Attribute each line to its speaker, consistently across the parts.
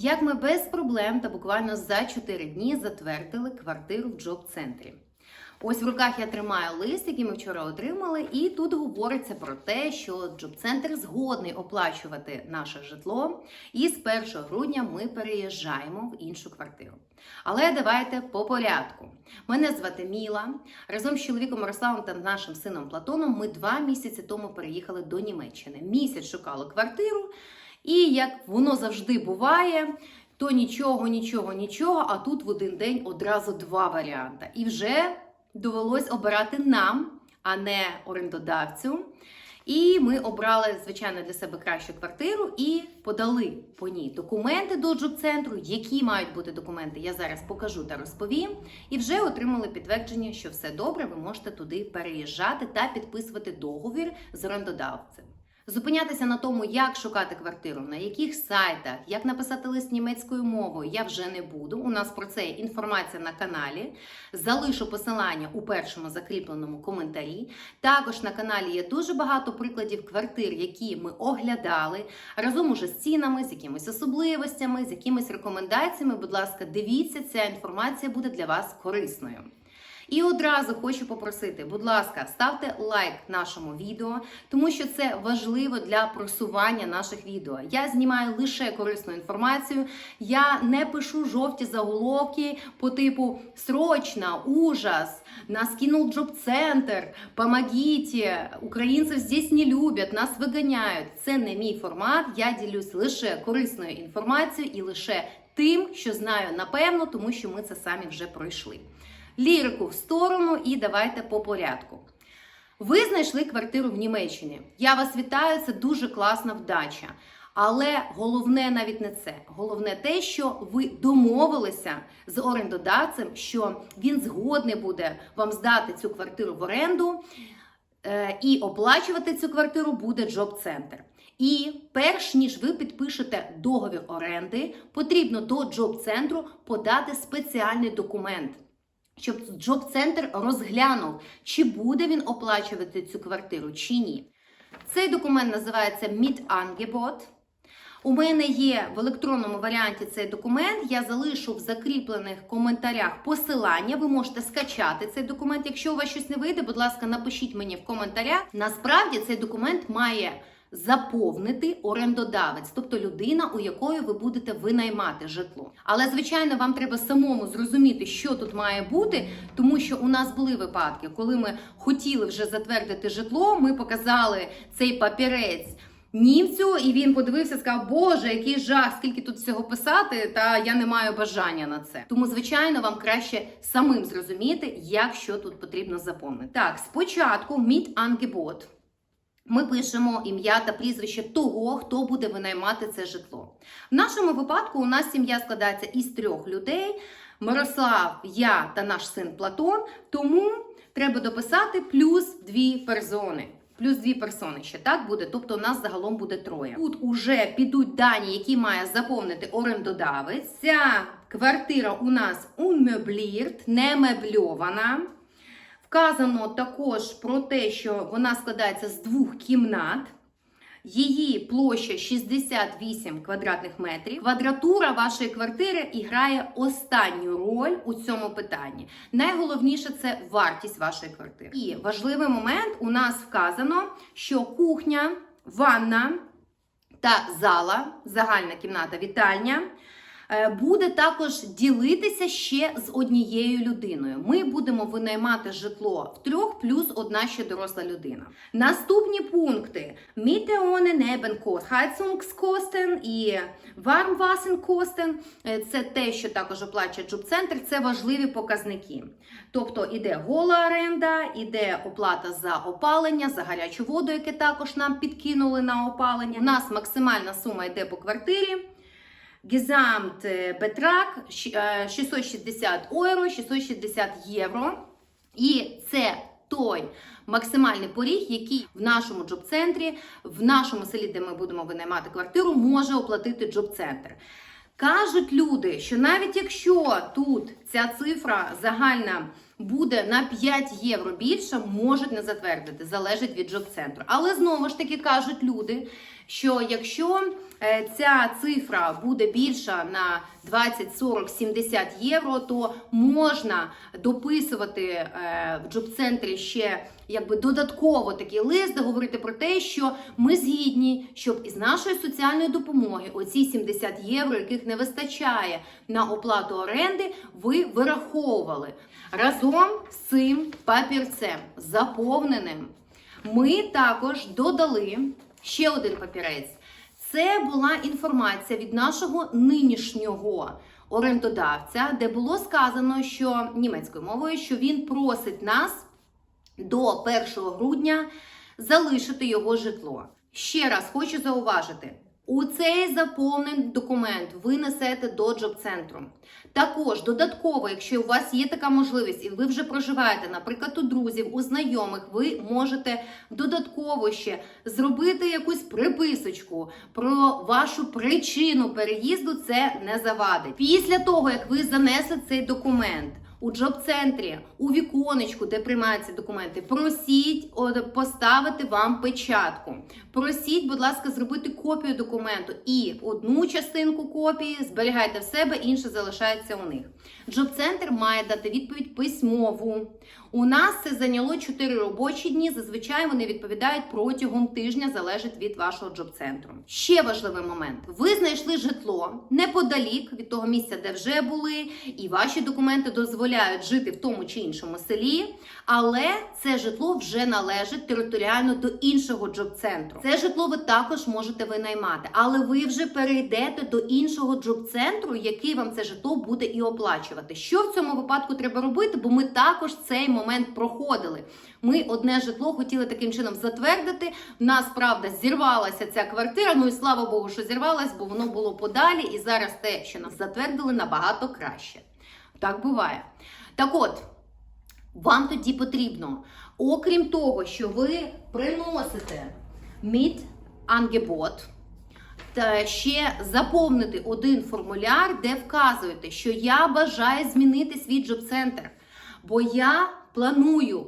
Speaker 1: Як ми без проблем та буквально за 4 дні затвердили квартиру в джоб-центрі. Ось в руках я тримаю лист, який ми вчора отримали, і тут говориться про те, що джоб-центр згодний оплачувати наше житло, і з 1 грудня ми переїжджаємо в іншу квартиру. Але давайте по порядку. Мене звати Міла. Разом з чоловіком Мирославом та нашим сином Платоном ми два місяці тому переїхали до Німеччини. Місяць шукали квартиру, і як воно завжди буває. То нічого, нічого, нічого, а тут в один день одразу два варіанти. І вже довелось обирати нам, а не орендодавцю. І ми обрали, звичайно, для себе кращу квартиру і подали по ній документи до джоб-центру. Які мають бути документи, я зараз покажу та розповім. І вже отримали підтвердження, що все добре, ви можете туди переїжджати та підписувати договір з орендодавцем. Зупинятися на тому, як шукати квартиру, на яких сайтах, як написати лист німецькою мовою, я вже не буду. У нас про це є інформація на каналі. Залишу посилання у першому закріпленому коментарі. Також на каналі є дуже багато прикладів квартир, які ми оглядали разом уже з цінами, з якимись особливостями, з якимись рекомендаціями. Будь ласка, дивіться, ця інформація буде для вас корисною. І одразу хочу попросити, будь ласка, ставте лайк нашому відео, тому що це важливо для просування наших відео. Я знімаю лише корисну інформацію. Я не пишу жовті заголовки по типу срочно, ужас, нас кинул джоб-центр, помогите, українців здесь не люблять, нас виганяють. Це не мій формат. Я ділюсь лише корисною інформацією і лише тим, що знаю напевно, тому що ми це самі вже пройшли лірику в сторону і давайте по порядку. Ви знайшли квартиру в Німеччині. Я вас вітаю, це дуже класна вдача. Але головне навіть не це. Головне те, що ви домовилися з орендодавцем, що він згодний буде вам здати цю квартиру в оренду е, і оплачувати цю квартиру буде джоб-центр. І перш ніж ви підпишете договір оренди, потрібно до джоб-центру подати спеціальний документ щоб джоб-центр розглянув, чи буде він оплачувати цю квартиру, чи ні. Цей документ називається Mitangebot. У мене є в електронному варіанті цей документ. Я залишу в закріплених коментарях посилання. Ви можете скачати цей документ. Якщо у вас щось не вийде, будь ласка, напишіть мені в коментарях. Насправді цей документ має заповнити орендодавець, тобто людина, у якої ви будете винаймати житло. Але звичайно, вам треба самому зрозуміти, що тут має бути, тому що у нас були випадки, коли ми хотіли вже затвердити житло. Ми показали цей папірець. Німцю, і він подивився, сказав, Боже, який жах, скільки тут всього писати, та я не маю бажання на це. Тому, звичайно, вам краще самим зрозуміти, як що тут потрібно заповнити. Так, спочатку міт ангебот. Ми пишемо ім'я та прізвище того, хто буде винаймати це житло. В нашому випадку у нас сім'я складається із трьох людей: Мирослав, я та наш син Платон. Тому треба дописати плюс дві персони. Плюс дві персони ще так буде, тобто у нас загалом буде троє. Тут уже підуть дані, які має заповнити орендодавець. Ця квартира у нас унмеблірт, не мебльована. Вказано також про те, що вона складається з двох кімнат. Її площа 68 квадратних метрів. Квадратура вашої квартири грає останню роль у цьому питанні. Найголовніше це вартість вашої квартири. І важливий момент у нас вказано, що кухня, ванна та зала, загальна кімната, вітальня. Е, Буде також ділитися ще з однією людиною. Ми будемо винаймати житло в трьох, плюс одна ще доросла людина. Наступні пункти: Мітеоне Небенкост, Heizungskosten і Warmwasserkosten – Це те, що також оплачує джоб-центр. Це важливі показники. Тобто іде гола оренда, іде оплата за опалення, за гарячу воду, яке також нам підкинули на опалення. У нас максимальна сума йде по квартирі. Гезамт Бетрак 660 євро, 660 євро. І це той максимальний поріг, який в нашому джоб-центрі, в нашому селі, де ми будемо винаймати квартиру, може оплатити джоб-центр. Кажуть люди, що навіть якщо тут ця цифра загальна буде на 5 євро більше, можуть не затвердити, залежить від джоб-центру. Але знову ж таки кажуть люди, що якщо е, ця цифра буде більша на 20, 40, 70 євро, то можна дописувати е, в джоб-центрі ще якби додатково такий лист, де говорити про те, що ми згідні, щоб із нашої соціальної допомоги оці 70 євро, яких не вистачає на оплату оренди, ви вираховували разом з цим папірцем заповненим. Ми також додали ще один папірець. Це була інформація від нашого нинішнього орендодавця, де було сказано, що німецькою мовою, що він просить нас до 1 грудня залишити його житло. Ще раз хочу зауважити. У цей заповнений документ ви несете до джоб-центру. Також додатково, якщо у вас є така можливість, і ви вже проживаєте, наприклад, у друзів, у знайомих, ви можете додатково ще зробити якусь приписочку про вашу причину переїзду. Це не завадить. Після того, як ви занесли цей документ. У джоб-центрі, у віконечку, де приймаються документи, просіть поставити вам печатку. Просіть, будь ласка, зробити копію документу і одну частинку копії зберігайте в себе, інше залишається у них. Джоб-центр має дати відповідь письмову. У нас це зайняло 4 робочі дні. Зазвичай вони відповідають протягом тижня, залежить від вашого джоб-центру. Ще важливий момент: ви знайшли житло неподалік від того місця, де вже були, і ваші документи дозволяють жити в тому чи іншому селі, але це житло вже належить територіально до іншого джоб-центру. Це житло ви також можете винаймати, але ви вже перейдете до іншого джоб-центру, який вам це житло буде і оплачувати. Що в цьому випадку треба робити? Бо ми також цей момент проходили. Ми одне житло хотіли таким чином затвердити. В нас правда зірвалася ця квартира. Ну і слава Богу, що зірвалась, бо воно було подалі. І зараз те, що нас затвердили, набагато краще. Так буває. Так от. Вам тоді потрібно, окрім того, що ви приносите мід ангебот, ще заповнити один формуляр, де вказуєте, що я бажаю змінити свій джоб-центр, бо я планую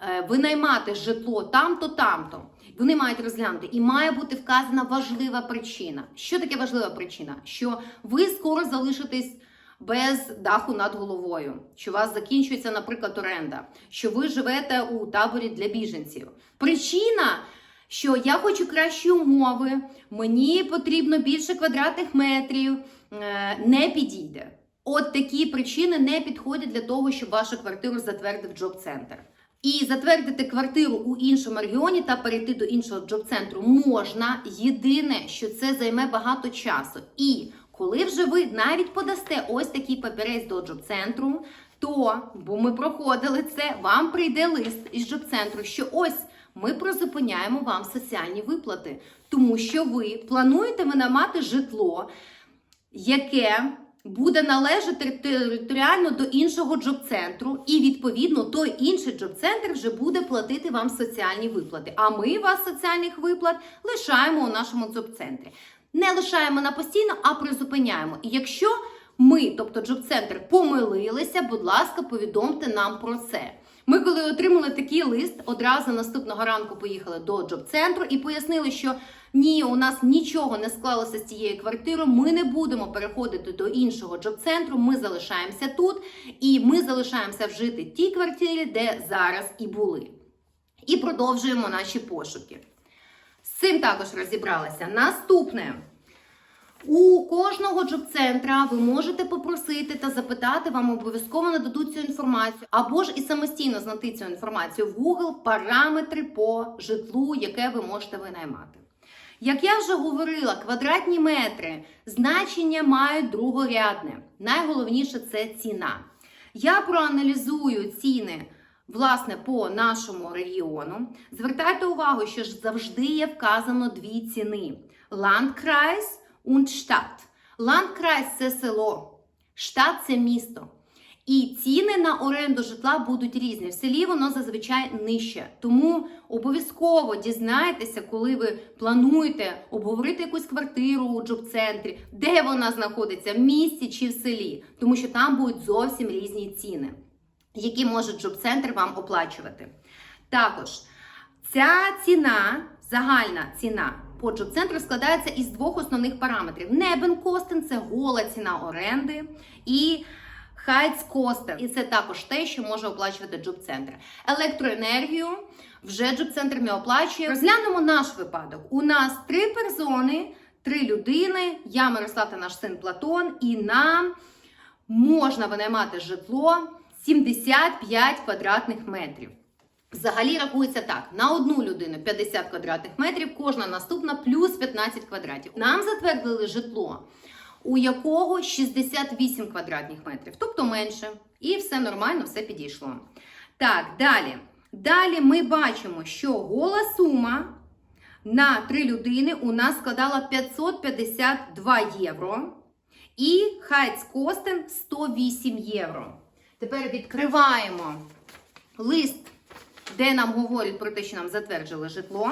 Speaker 1: е, винаймати житло там-то, там-то. Вони мають розглянути, і має бути вказана важлива причина. Що таке важлива причина? Що ви скоро залишитесь без даху над головою, що у вас закінчується, наприклад, оренда, що ви живете у таборі для біженців. Причина, що я хочу кращі умови, мені потрібно більше квадратних метрів, е, не підійде. От такі причини не підходять для того, щоб вашу квартиру затвердив джоб-центр. І затвердити квартиру у іншому регіоні та перейти до іншого джоб-центру можна. Єдине, що це займе багато часу. І коли вже ви навіть подасте ось такий папірець до джоб-центру, то, бо ми проходили це, вам прийде лист із джоб-центру, що ось ми призупиняємо вам соціальні виплати, тому що ви плануєте винаймати житло, яке буде належати територіально до іншого джоб-центру, і відповідно той інший джоб-центр вже буде платити вам соціальні виплати. А ми вас соціальних виплат лишаємо у нашому джоб-центрі. Не лишаємо на постійно, а призупиняємо. І якщо ми, тобто джоб-центр, помилилися, будь ласка, повідомте нам про це. Ми, коли отримали такий лист, одразу наступного ранку поїхали до джоб-центру і пояснили, що ні, у нас нічого не склалося з цією квартирою. Ми не будемо переходити до іншого джоб-центру. Ми залишаємося тут, і ми залишаємося жити в тій квартирі, де зараз і були. І продовжуємо наші пошуки. З цим також розібралася. Наступне. У кожного джоб-центра ви можете попросити та запитати, вам обов'язково нададуть цю інформацію, або ж і самостійно знайти цю інформацію в Google параметри по житлу, яке ви можете винаймати. Як я вже говорила, квадратні метри значення мають другорядне. Найголовніше це ціна. Я проаналізую ціни. Власне, по нашому регіону, звертайте увагу, що ж завжди є вказано дві ціни: Landkreis und Stadt. Landkreis – це село, штат це місто. І ціни на оренду житла будуть різні. В селі воно зазвичай нижче. Тому обов'язково дізнайтеся, коли ви плануєте обговорити якусь квартиру у джоб-центрі, де вона знаходиться, в місті чи в селі, тому що там будуть зовсім різні ціни. які може джоб-центр вам оплачувати. Також ця ціна, загальна ціна по джоб-центру складається із двох основних параметрів: Небенкостен це гола ціна оренди, і Хайцкостен. І це також те, що може оплачувати джоб-центр. Електроенергію вже джоб-центр не оплачує. Розглянемо наш випадок. У нас три персони, три людини. Я Мирослав та наш син Платон, і нам можна винаймати житло 75 квадратних метрів. Взагалі рахується так: на одну людину 50 квадратних метрів, кожна наступна плюс 15 квадратів. Нам затвердили житло, у якого 68 квадратних метрів, тобто менше. І все нормально, все підійшло. Так, далі. Далі ми бачимо, що гола сума на три людини у нас складала 552 євро. І Хайцкостен 108 євро. Тепер відкриваємо лист, де нам говорять про те, що нам затверджили житло.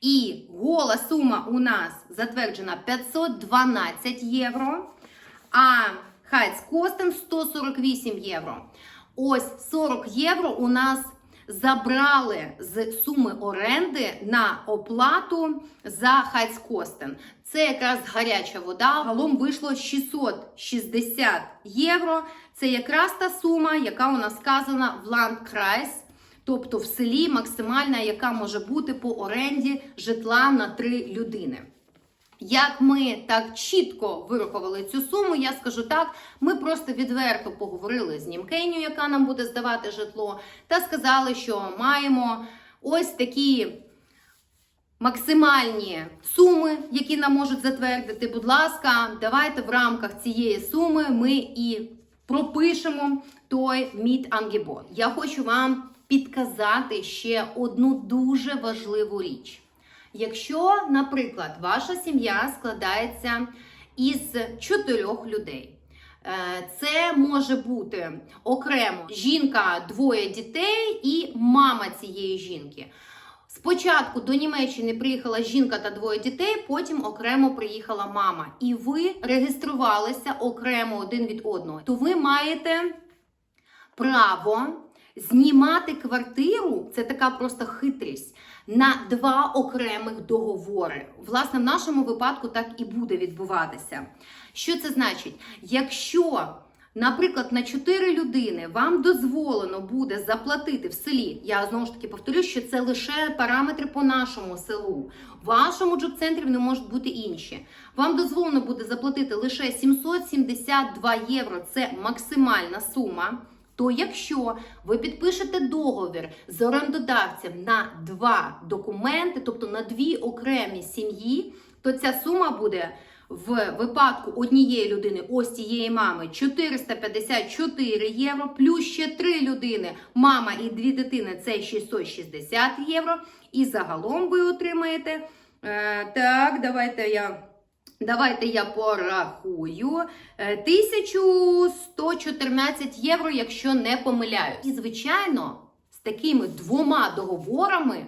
Speaker 1: І гола сума у нас затверджена 512 євро, а Хайцкостен 148 євро. Ось 40 євро у нас забрали з суми оренди на оплату за Хайцкостен. Це якраз гаряча вода. Галом вийшло 660 євро. Це якраз та сума, яка у нас сказана в Ландкрайс, тобто в селі максимальна, яка може бути по оренді житла на три людини. Як ми так чітко вирахували цю суму, я скажу так: ми просто відверто поговорили з Німкеню, яка нам буде здавати житло, та сказали, що маємо ось такі максимальні суми, які нам можуть затвердити. Будь ласка, давайте в рамках цієї суми ми і пропишемо той мід ангебот. Я хочу вам підказати ще одну дуже важливу річ. Якщо, наприклад, ваша сім'я складається із чотирьох людей, е, це може бути окремо жінка, двоє дітей і мама цієї жінки. Спочатку до Німеччини приїхала жінка та двоє дітей, потім окремо приїхала мама. І ви реєструвалися окремо один від одного. То ви маєте право знімати квартиру, це така просто хитрість, на два окремих договори. Власне, в нашому випадку так і буде відбуватися. Що це значить? Якщо Наприклад, на 4 людини вам дозволено буде заплатити в селі. Я знову ж таки повторю, що це лише параметри по нашому селу. В вашому джоб-центрі не можуть бути інші. Вам дозволено буде заплатити лише 772 євро. Це максимальна сума. То якщо ви підпишете договір з орендодавцем на два документи, тобто на дві окремі сім'ї, то ця сума буде в випадку однієї людини, ось цієї мами, 454 євро, плюс ще три людини, мама і дві дитини це 660 євро. І загалом ви отримаєте. Е, так, давайте я. Давайте я порахую. Е, 1114 євро, якщо не помиляюсь. І, звичайно, з такими двома договорами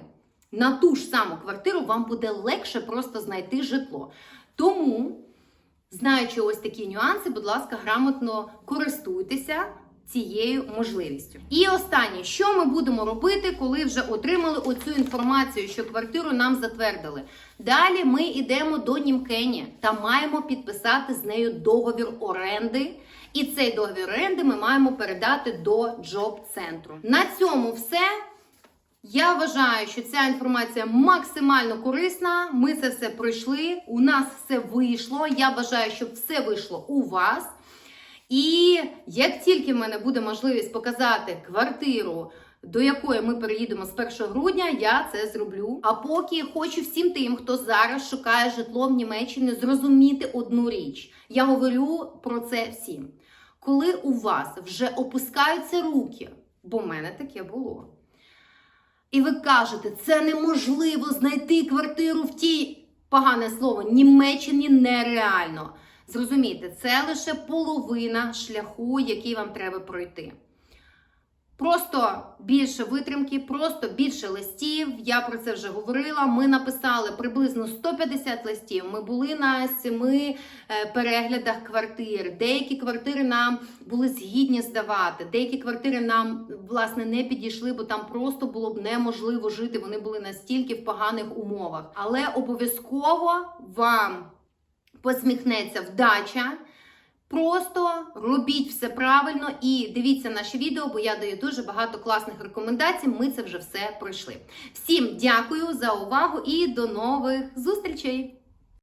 Speaker 1: на ту ж саму квартиру вам буде легше просто знайти житло. Тому, знаючи ось такі нюанси, будь ласка, грамотно користуйтеся цією можливістю. І останнє, що ми будемо робити, коли вже отримали оцю інформацію, що квартиру нам затвердили. Далі ми йдемо до Німкені та маємо підписати з нею договір оренди. І цей договір оренди ми маємо передати до джоб-центру. На цьому все. Я вважаю, що ця інформація максимально корисна. Ми це все пройшли. У нас все вийшло. Я бажаю, щоб все вийшло у вас. І як тільки в мене буде можливість показати квартиру, до якої ми переїдемо з 1 грудня, я це зроблю. А поки хочу всім тим, хто зараз шукає житло в Німеччині, зрозуміти одну річ. Я говорю про це всім. Коли у вас вже опускаються руки, бо в мене таке було. І ви кажете, це неможливо знайти квартиру в тій погане слово Німеччині нереально. Зрозумійте, це лише половина шляху, який вам треба пройти. Просто більше витримки, просто більше листів. Я про це вже говорила. Ми написали приблизно 150 листів. Ми були на семи е, переглядах квартир. Деякі квартири нам були згідні здавати, деякі квартири нам власне не підійшли, бо там просто було б неможливо жити. Вони були настільки в поганих умовах. Але обов'язково вам посміхнеться вдача. Просто робіть все правильно і дивіться наше відео, бо я даю дуже багато класних рекомендацій. Ми це вже все пройшли. Всім дякую за увагу і до нових зустрічей!